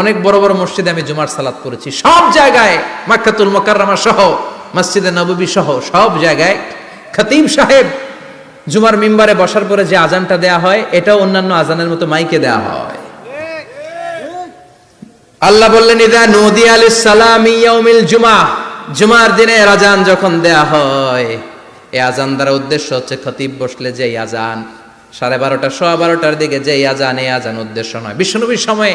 অনেক বড় বড় মসজিদে আমি জুমার সালাত করেছি সব জায়গায় মাক্কাতুল মোকাররমা সহ, মসজিদে নববী সহ, সব জায়গায় খতিব সাহেব জুমার মিম্বারে বসার পরে যে আজানটা দেয়া হয়, এটাও অন্যান্য আজানের মতো মাইকে দেয়া হয়। আল্লাহ বললেন, ইদা নদী আলী সালামি ইয়াউমিল জুমা। জুমার দিনে আজান যখন দেয়া হয় এই আজান দ্বারা উদ্দেশ্য হচ্ছে খতিব বসলে যে আজান, সাড়ে বারোটা, সোয়া বারোটার দিকে যে আজান এই আজান উদ্দেশ্য নয়। বিশ্বনবীর সময়ে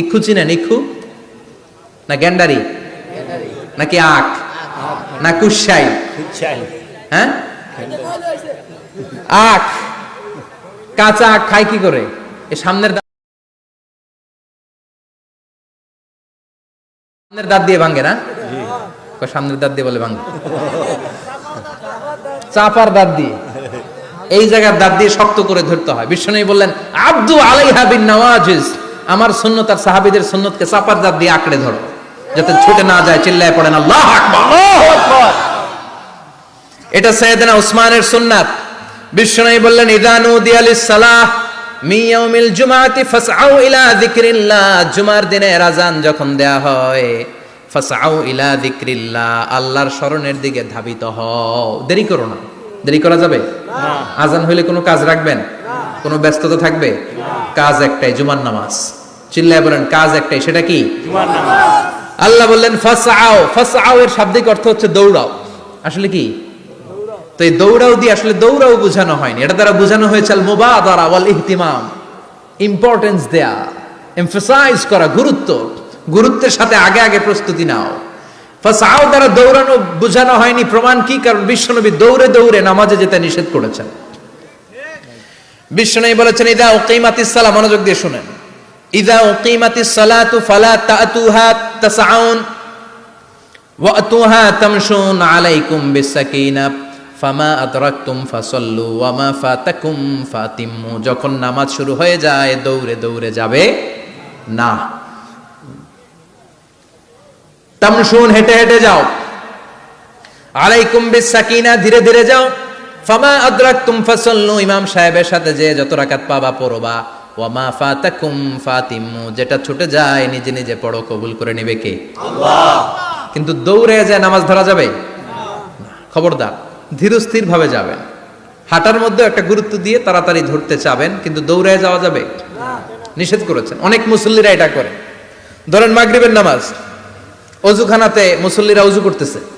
ইক্ষু চিনেন? ইক্ষু না গ্যান্ডারি? নাকি আখ? না কুসাই হ্যাঁ? আখ। কাঁচা আখ খায় কি করে? এ সামনের সামনের দাঁত দিয়ে ভাঙে না? সামনের দাঁত দিয়ে বলে ভাঙে? চাপার দাঁত দিয়ে। এই জায়গার দাঁত দিয়ে শক্ত করে ধরতে হয়। বিষ্ণু বললেন আব্দু আলাইহা বিন নওয়াজিজ। আমার সুন্নত আর সাহাবীদের সুন্নতকে চাপার দাঁত দিয়ে আঁকড়ে ধরো। যাতে ছুটে না যায় চিল্লায় পড়েন। আল্লাহ এটা সৈয়দনা উসমানের সুন্নাত। বিশ্বনবী বললেন ইদানু দিয়ালিস সালাহ মিয়াউমিল জুমাতি ফাসআউ ইলা যিকরিল্লাহ। জুমার দিনে আজান যখন দেয়া হয় ফাসআউ ইলা যিকরিল্লাহ আল্লাহর স্মরণের দিকে ধাবিত হও। দেরি করো না। দেরি করা যাবে? আজান হইলে কোনো কাজ রাখবেন? কোনো ব্যস্ততা থাকবে? কাজ একটাই জুমার নামাজ। চিল্লায় বলেন কাজ একটাই সেটা কি? আল্লাহ বললেন ফাসআও ফাসআও এর শাব্দিক অর্থ হচ্ছে দৌড়াও। আসলে কি? তো এই দৌড়াও দিয়ে আসলে দৌড়াও বোঝানো হয়নি। এটা দ্বারা বোঝানো হয়েছে আল মুবাদারা ওয়াল ইহতিমাম ইম্পর্টেন্স দেয়া এমফাসাইজ করা গুরুত্ব। গুরুত্বের সাথে আগে আগে প্রস্তুতি নাও। ফাসাও দ্বারা দৌড়ানো বোঝানো হয়নি। প্রমাণ কি? কারণ বিশ্বনবী দৌড়ে দৌড়ে নামাজে যেতে নিষেধ করেছেন। বিশ্বনবী বলেছেন, ইদা উকিমাতিস সালাহ মনোযোগ দিয়ে শুনেন। ইদা উকিমাতিস সালাতু ফালা তাতুহা তাসাউন তামশুন আলাইকুম বিসাকিনা, ফামা ফাসাল্লু ওয়ামা ফাতাকুম ফাতিম্মু যখন নামাজ শুরু হয়ে যায়, দৌড়ে দৌড়ে যাবে না। তামশুন হেঁটে হেঁটে যাও। আলাইকুম বিসাকিনা, ধীরে ধীরে যাও। ফামা আদরাকতুম ফাসাল্লু ইমাম সাহেবের সাথে যে যত রাকাত পাবা পড়বা। ওয়ামা ফাতাকুম ফাতিম্মু যেটা ছুটে যায় নিজে নিজে পড়ো কবুল করে নেবে কে? কিন্তু দৌড়ে যায় নামাজ ধরা যাবে? না। খবরদার ধীরস্থির ভাবে যাবেন হাঁটার মধ্যে একটা গুরুত্ব দিয়ে তাড়াতাড়ি ধরতে চাবেন কিন্তু দৌড়ে যাওয়া যাবে? নিষেধ করেছেন। অনেক মুসল্লিরা এটা করে। ধরেন মাগরিবের নামাজ অজুখানাতে মুসল্লিরা অজু করতেছে।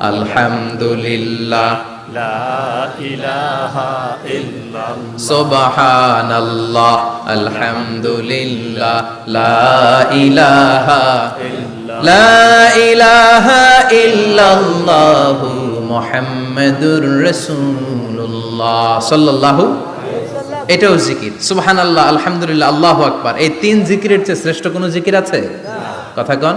আলহামদুলিল্লাহ। ইলাহা লা ইলাহা ইল্লাল্লাহু। মুহাম্মাদুর রাসূলুল্লাহ। সাল্লাল্লাহু এটাও জিকির। সুবহানাল্লাহ আলহামদুলিল্লাহ আল্লাহু আকবার। এই তিন জিকিরের চেয়ে শ্রেষ্ঠ কোনো জিকির আছে? কথা কন।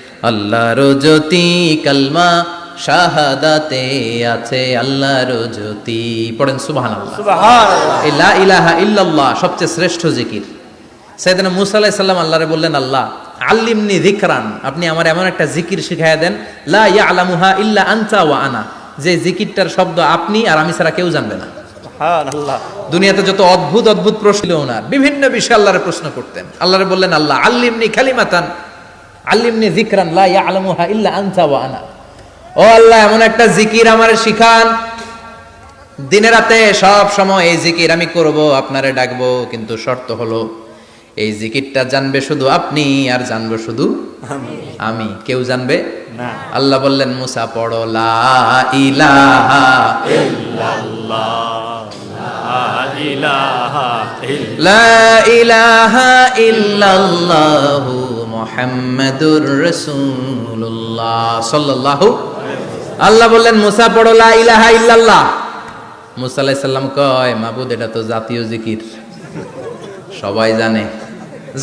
আল্লাহর জ্যোতি কলমা শাহাদাতে আছে আল্লাহর জ্যোতি। পড়েন সুবহানাল্লাহ। সুবহানাল্লাহ। এই লা ইলাহা ইল্লাল্লাহ সবচেয়ে শ্রেষ্ঠ জিকির। সাইয়েদনা মুসা আলাইহিস সালাম আল্লাহরে বললেন আল্লাহ আল্লিমনি যিকরান। আপনি আমার এমন একটা জিকির শিখাইয়া দেন লা ইয়ালামুহা ইল্লা আনতা ওয়া আনা। যে জিকিরটার শব্দ আপনি আর আমি ছাড়া কেউ জানবে না। দুনিয়াতে যত অদ্ভুত অদ্ভুত প্রশ্ন ওনার বিভিন্ন বিষয়ে আল্লাহরে প্রশ্ন করতেন। আল্লাহরে বললেন আল্লাহ আল্লিমনি খালিমাতান আল্লিমনি যিকরান লা ইয়ালামুহা ইল্লা আনতা ওয়া আনা। ও আল্লাহ এমন একটা জিকির আমারে শিখান। দিনে রাতে সব সময় এই জিকির আমি করব আপনারে ডাকবো কিন্তু শর্ত হলো এই জিকিরটা জানবে শুধু আপনি আর জানব শুধু আমি। কেউ জানবে? না। আল্লাহ বললেন মুসা পড়ো লা ইলাহা ইল্লাল্লাহ। লা ইলাহা ইল্লাল্লাহ লা ইলাহা ইল্লাল্লাহু মুহাম্মাদুর রাসূলুল্লাহ সাল্লাল্লাহু, আল্লাহ বললেন, মুসা, পড়ো, লা ইলাহা ইল্লাল্লাহ। মুসা আলাইহিস সালাম কয়, মাবুদ, এটা তো জাতীয় জিকির। সবাই জানে।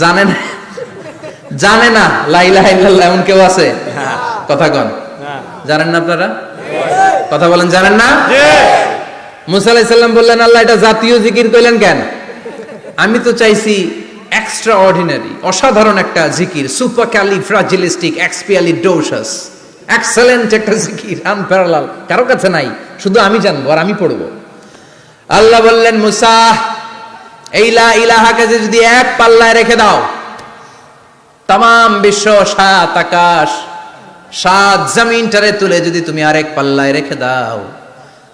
জানে না? জানে না? লা ইলাহা ইল্লাল্লাহ, এমন কেউ আছে? কথা কন। জানেন না আপনারা? কথা বলেন, জানেন না? মুসা আলাইহিস সালাম বললেন, আল্লাহ, এটা জাতীয় জিকির কইলেন কেন? আমি তো চাইছি এক্সট্রা অর্ডিনারি অসাধারণ একটা জিকির supercalifragilisticexpialidocious excellent একটা জিকির আনপ্যারালাল কারও কাছে নাই, শুধু আমি জানব আর আমি পড়ব। আল্লাহ বললেন, মুসা, এই লা ইলাহাকে যদি এক পাল্লায় রেখে দাও তাম বিশ্ব সাত আকাশ, সাত জমিনটারে তুলে যদি তুমি আরেক পাল্লায় রেখে দাও।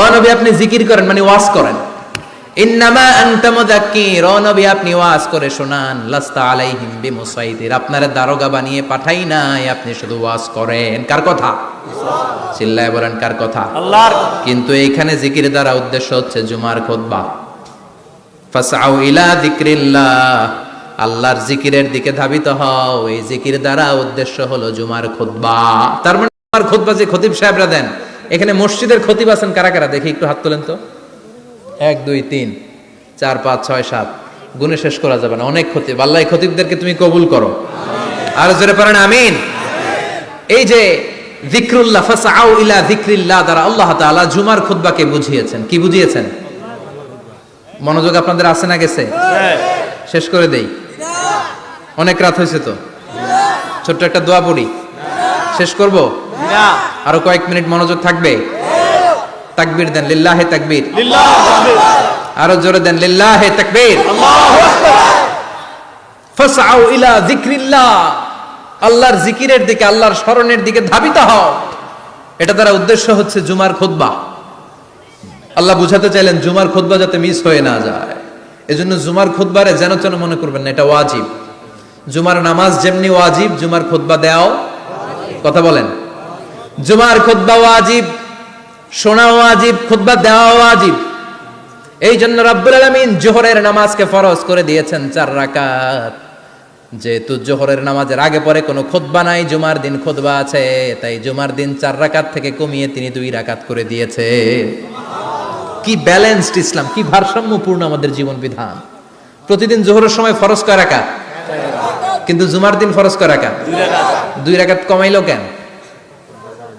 ও নবী আপনি জিকির করেন মানে ওয়াজ করেন। ইন্নামা আনতা মুযাক্কির নবী আপনি ওয়াজ করে শোনান লাস্তা আলাইহিম বিমুসাইতির। আপনারে দারোগা বানিয়ে পাঠাই নাই আপনি শুধু ওয়াজ করেন। কার কথা? চিল্লায় বলেন কার কথা? আল্লাহর কিন্তু এইখানে জিকির দ্বারা উদ্দেশ্য হচ্ছে জুমার খুতবা ফাসাউ ইলা যিকরিল্লাহ। আল্লাহর জিকিরের দিকে ধাবিত হও। এই জিকির দ্বারা উদ্দেশ্য হলো জুমার খুতবা তার মানে জুমার খুতবা যে খতিব সাহেবরা দেন এখানে মসজিদের খতিব আছেন কারা কারা? দেখি একটু হাত তোলেন তো। এক, দুই, তিন, চার, পাঁচ, ছয়, সাত। গুনে শেষ করা যাবে না। অনেক খতিব। আল্লাহ খতিবদেরকে তুমি কবুল করো। আর জোরে পারেন আমিন। এই যে যিকরুল্লাহ ফাসাউ ইলা যিকরিল্লাহ দ্বারা আল্লাহ তাআলা জুমার খুতবাকে বুঝিয়েছেন। কি বুঝিয়েছেন? মনোযোগ আপনাদের আছে না গেছে? শেষ করে দেই। অনেক রাত হয়েছে তো? ছোট্ট একটা দোয়া পড়ি। শেষ করব? আরও কয়েক মিনিট মনোযোগ থাকবে? তাকবীর দেন লিল্লাহে তাকবীর। আরও জোরে দেন লিল্লাহে তাকবীর। ফাসআউ ইলা যিকরিল্লাহ। আল্লাহর জিকিরের দিকে আল্লাহর স্মরণের দিকে ধাবিত হও। এটা দ্বারা উদ্দেশ্য হচ্ছে জুমার খুতবা। আল্লাহ বুঝাতে চাইলেন জুমার খুতবা যাতে মিস হয়ে না যায়। এজন্য জুমার খুতবারে যেন তেন মনে করবেন না এটা ওয়াজিব। জুমার নামাজ যেমনি ওয়াজিব জুমার খুতবা দেওয়াও কথা বলেন। জুমার খুতবা ওয়াজিব, শোনা ওয়াজিব, খুতবা দেওয়া ওয়াজিব। এই জন্য রাব্বুল আলামিন জোহরের নামাজকে ফরজ করে দিয়েছেন চার রাকাত। যেহেতু জোহরের নামাজের আগে পরে কোনো খুতবা নাই, জুমার দিন খুতবা আছে, তাই জুমার দিন চার রাকাত থেকে কমিয়ে তিনি দুই রাকাত করে দিয়েছে। কি ব্যালেন্সড ইসলাম, কি ভারসাম্যপূর্ণ আমাদের জীবন বিধান। প্রতিদিন জোহরের সময় ফরজ রাকাত? কিন্তু জুমার দিন ফরজ দুই রাকাত। দুই রাকাত কমাইলো কেন?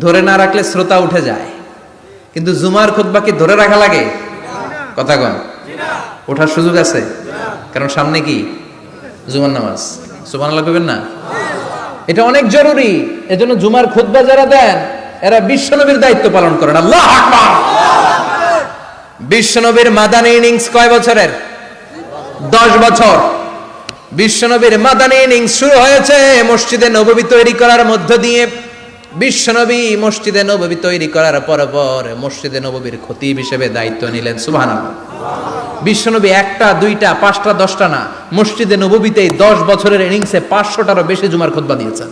ধরে না রাখলে শ্রোতা উঠে যায়। কিন্তু জুমার খুতবা কি ধরে রাখা লাগে? কথা কন। ওঠার সুযোগ আছে? কারণ সামনে কি? জুমার নামাজ। সুবান করবেন না? এটা অনেক জরুরি। এজন্য জুমার খুতবা যারা দেন, এরা বিশ্বনবীর দায়িত্ব পালন করেন। আল্লাহ বিশ্বনবীর মাদানী ইনিংস কয় বছরের? দশ বছর। বিশ্বনবীর মাদানী ইনিংস শুরু হয়েছে মসজিদে নববী তৈরি করার মধ্য দিয়ে। বিশ্বনবী মসজিদে নববী তৈরি করার পর পর মসজিদে নববীর খতিব হিসেবে দায়িত্ব নিলেন, সুবহানাল্লাহ। বিশ্বনবী একটা, দুইটা, পাঁচটা, দশটা না, মসজিদে নববীতে দশ বছরের ইনিংসে পাঁচশোটারও বেশি জুমার খুতবা দিয়েছেন।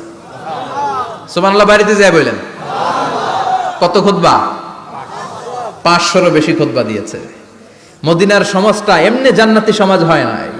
সুবহানাল্লাহ, বাড়িতে যায় বললেন কত খুতবা? পাঁচশোরও বেশি খুতবা দিয়েছে। মদিনার সমাজটা এমনি জান্নাতি সমাজ হয় নাই।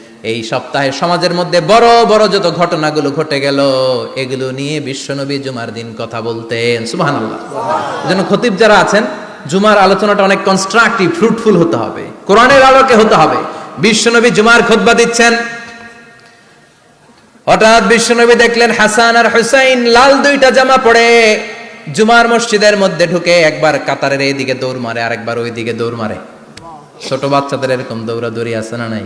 এই সপ্তাহে সমাজের মধ্যে বড় বড় যত ঘটনাগুলো ঘটে গেল এগুলো নিয়ে বিশ্বনবী জুমার দিন কথা বলতেন। সুবহানাল্লাহ। যেন খতিব যারা আছেন জুমার আলোচনাটা অনেক কনস্ট্রাকটিভ ফ্রুটফুল হতে হবে। কোরআনের আলোকে হতে হবে। বিশ্বনবী জুমার খুতবা দিচ্ছেন। হঠাৎ বিশ্বনবী দেখলেন হাসান আর হুসাইন লাল দুইটা জামা পরে জুমার মসজিদের মধ্যে ঢুকে একবার কাতারের এইদিকে দৌড় মারে আর একবার ওই দিকে দৌড় মারে। ছোট বাচ্চাদের এরকম দৌড়াদৌড়ি আছে না নাই?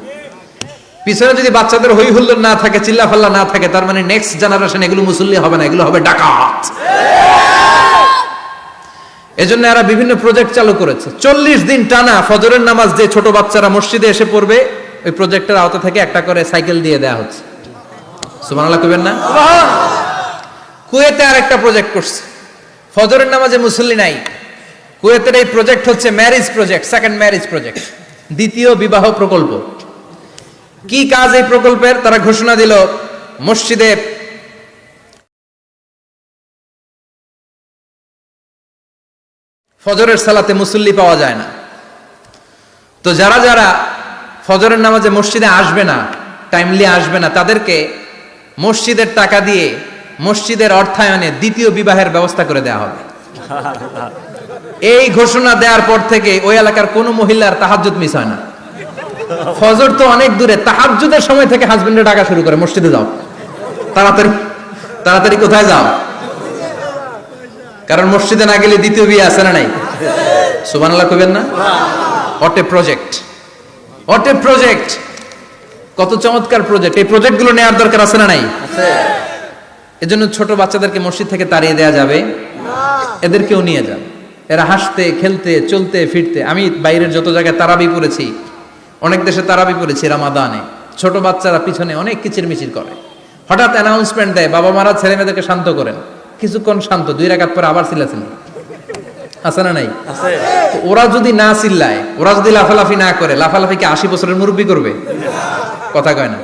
পিছনে যদি বাচ্চাদের হই হুল্লোড় না থাকে চিল্লা ফাল্লা না থাকে, তার মানে নেক্সট জেনারেশন এগুলো মুসল্লি হবে না, এগুলো হবে ডাকাত। এজন্য এরা বিভিন্ন প্রজেক্ট চালু করেছে। চল্লিশ দিন টানা ফজরের নামাজ যে ছোট বাচ্চারা মসজিদে এসে পড়বে, ওই প্রজেক্টের আওতা থেকে একটা করে সাইকেল দিয়ে দেওয়া হচ্ছে। সুবহানাল্লাহ কইবেন না? কুয়েতে আর একটা প্রজেক্ট করছে। ফজরের নামাজে মুসল্লি নাই। কুয়েতের এই প্রজেক্ট হচ্ছে marriage project second marriage project দ্বিতীয় বিবাহ প্রকল্প। কি কাজ এই প্রকল্পের? তারা ঘোষণা দিল, মসজিদে ফজরের সালাতে মুসল্লি পাওয়া যায় না। তো যারা যারা ফজরের নামাজে মসজিদে আসবে না টাইমলি আসবে না, তাদেরকে মসজিদের টাকা দিয়ে মসজিদের অর্থায়নে দ্বিতীয় বিবাহের ব্যবস্থা করে দেওয়া হবে। এই ঘোষণা দেওয়ার পর থেকে ওই এলাকার কোনো মহিলার তাহাজ্জুদ মিস হয় না। ফজর তো অনেক দূরে। তাহাজ্জুদের সময় থেকে হাজবেন্ডের ডাকা শুরু করে। মসজিদে যাও। তাড়াতাড়ি তাড়াতাড়ি কোথায় যাও? কারণ মসজিদে না গেলে দ্বিতীয় বিয়ে আছে না নাই? সুবহানাল্লাহ কইবেন না? অটে প্রজেক্ট অটে প্রজেক্ট কত চমৎকার প্রজেক্ট এই প্রজেক্টগুলো নেওয়ার দরকার আছে না নাই? এজন্য ছোট বাচ্চাদেরকে মসজিদ থেকে তাড়িয়ে দেওয়া যাবে। এদেরকেও নিয়ে যান। এরা হাসতে খেলতে চলতে ফিরতে। আমি বাইরের যত জায়গায় তারাবি পড়েছি অনেক দেশে তারাবি পড়েছি রামাদানে। ছোট বাচ্চারা পিছনে অনেক কিচির মিচির করে। হঠাৎ অ্যানাউন্সমেন্ট দেয় বাবা মারা ছেলে মেয়েদেরকে শান্ত করেন। কিছুক্ষণ শান্ত দুই রাকাত পরে আবার চিল্লাচিল্লি আছে না নাই? ওরা যদি না চিল্লায় ওরা যদি লাফালাফি না করে লাফালাফি কি আশি বছরের মুরব্বী করবে? কথা কয় না।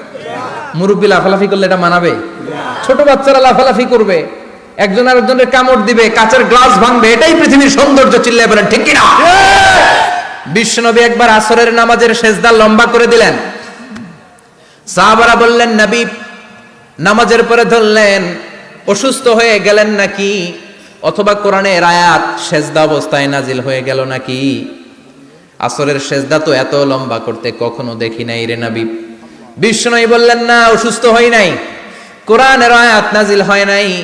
মুরব্বী লাফালাফি করলে এটা মানাবে? ছোট বাচ্চারা লাফালাফি করবে। একজন আরেকজনের কামড় দিবে কাঁচের গ্লাস ভাঙবে এটাই পৃথিবীর সৌন্দর্য চিল্লায় বলেন ঠিক কিনা? বিশ্বনবী একবার আসরের নামাজের সেজদা লম্বা করে দিলেন। সাহাবারা বললেন, নবী, নামাজের পরে ধরলেন, অসুস্থ হয়ে গেলেন নাকি? অথবা কোরআনের আয়াত সেজদা অবস্থায় নাজিল হয়ে গেল নাকি? আসরের সেজদা তো এত লম্বা করতে কখনো দেখি নাই রে নবী। বিষ্ণুই বললেন, না, অসুস্থ হই নাই। কোরআনের আয়াত নাজিল হয় নাই।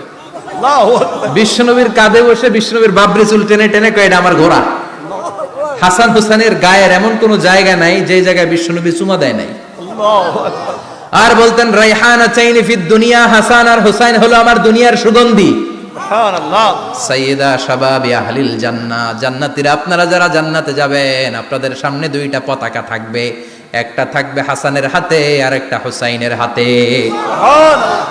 বিশ্বনবীর কাঁধে বসে বিশ্বনবীর বাবরি চুল টেনে টেনে কয় এটা আমার ঘোড়া? হাসান হুসাইনের গায়ের এমন কোন জায়গা নাই যে জায়গায় বিশ্বনবী চুমা দেয় নাই। আর বলতেন রাইহানা চাইনি ফিদ দুনিয়া হাসান আর হুসাইন হলো আমার দুনিয়ার সুগন্ধি। সাইয়েদা শাবাবি আহলিল জান্নাহ জান্নাতীরা আপনারা যারা জান্নাতে যাবেন আপনাদের সামনে দুইটা পতাকা থাকবে। একটা থাকবে হাসানের হাতে আর একটা হুসাইনের হাতে। সুবহানাল্লাহ।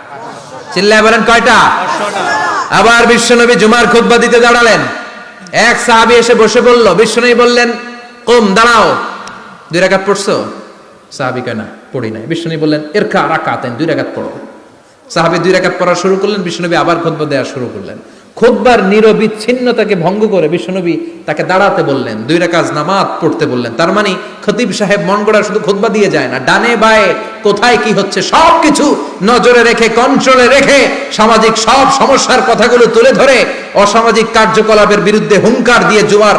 চিল্লায় বলেন কয়টা? আবার বিশ্বনবী জুমার খুতবা দিতে দাঁড়ালেন। এক সাহাবি এসে বসে বলল, বিশ্বনবী বললেন, কম, দাঁড়াও। দুই রাকাত পড়ছো? সাহাবি কেনা পড়ি নাই। বিশ্বনবী বললেন এর কা রাকাতেন দুই রাকাত পড়ো। সাহাবি দুই রাকাত পড়া শুরু করলেন, বিশ্বনবী আবার খুতবা দেওয়া শুরু করলেন। খুতবার নিরবিচ্ছিন্নতাকে ভঙ্গ করে বিশ্বনবী তাকে দাঁড়াতে বললেন, দুই রাকাত নামাজ পড়তে বললেন। তার মানে খতিব সাহেব মন গড়া শুধু খুতবা দিয়ে যায় না, ডানে বায়ে কোথায় কি হচ্ছে সব কিছু নজরে রেখে কন্ট্রোলে রেখে সামাজিক সব সমস্যার কথাগুলো তুলে ধরে অসামাজিক কার্যকলাপের বিরুদ্ধে হুঙ্কার দিয়ে জুয়ার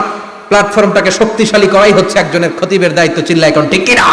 প্ল্যাটফর্মটাকে শক্তিশালী করাই হচ্ছে একজনের খতিবের দায়িত্ব চিল্লাই কোন ঠিক কিনা?